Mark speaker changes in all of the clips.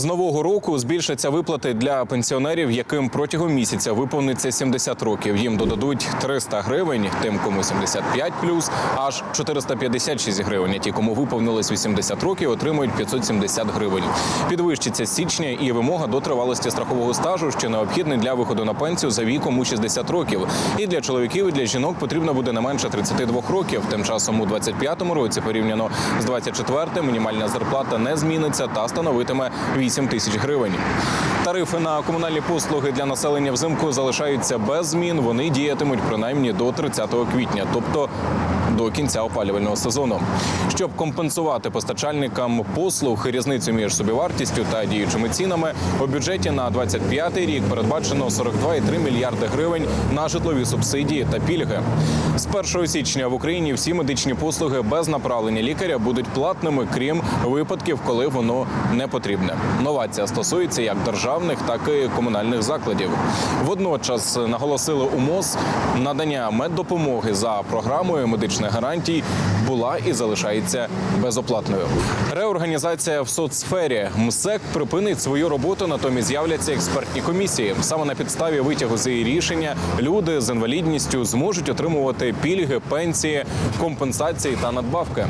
Speaker 1: З нового року збільшаться виплати для пенсіонерів, яким протягом місяця виповниться 70 років. Їм додадуть 300 гривень, тим, кому 75 плюс, аж 456 гривень. А ті, кому виповнилось 80 років, отримують 570 гривень. Підвищиться січня і вимога до тривалості страхового стажу, що необхідний для виходу на пенсію за віком у 60 років. І для чоловіків, і для жінок потрібно буде не менше 32 років. Тим часом у 25-му році порівняно з 24-м мінімальна зарплата не зміниться та становитиме 8 тисяч гривень. Тарифи на комунальні послуги для населення взимку залишаються без змін. Вони діятимуть принаймні до 30 квітня, тобто до кінця опалювального сезону. Щоб компенсувати постачальникам послуг різницю між собівартістю та діючими цінами, у бюджеті на 25 рік передбачено 42,3 мільярди гривень на житлові субсидії та пільги. З 1 січня в Україні всі медичні послуги без направлення лікаря будуть платними, крім випадків, коли воно не потрібне. Новація стосується як державних, так і комунальних закладів. Водночас наголосили у МОЗ, надання меддопомоги за програмою медичних гарантій була і залишається безоплатною. Реорганізація в соцсфері МСЕК припинить свою роботу, натомість з'являться експертні комісії. Саме на підставі витягу з її рішення люди з інвалідністю зможуть отримувати пільги, пенсії, компенсації та надбавки.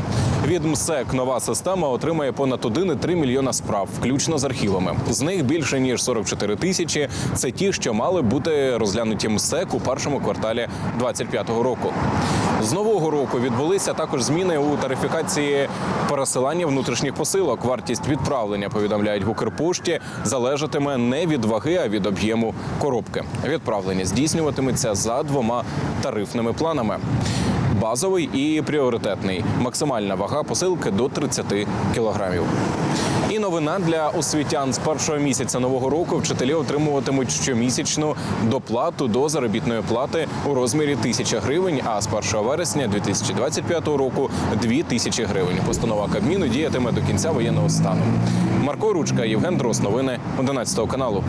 Speaker 1: Від МСЕК нова система отримає понад 1,3 мільйона справ, включно з архівами. З них більше ніж 44 тисячі. Це ті, що мали бути розглянуті МСЕК у першому кварталі 2025 року. З нового року відбулися також зміни у тарифікації пересилання внутрішніх посилок. Вартість відправлення повідомляють в Укрпошті залежатиме не від ваги, а від об'єму коробки. Відправлення здійснюватиметься за двома тарифними планами. Базовий і пріоритетний. Максимальна вага посилки до 30 кілограмів. І новина для освітян з першого місяця нового року вчителі отримуватимуть щомісячну доплату до заробітної плати у розмірі 1000 гривень. А з 1 вересня 2025 року 2000 гривень. Постанова Кабміну діятиме до кінця воєнного стану. Марко Ручка, Євген Дрос. Новини 11 каналу.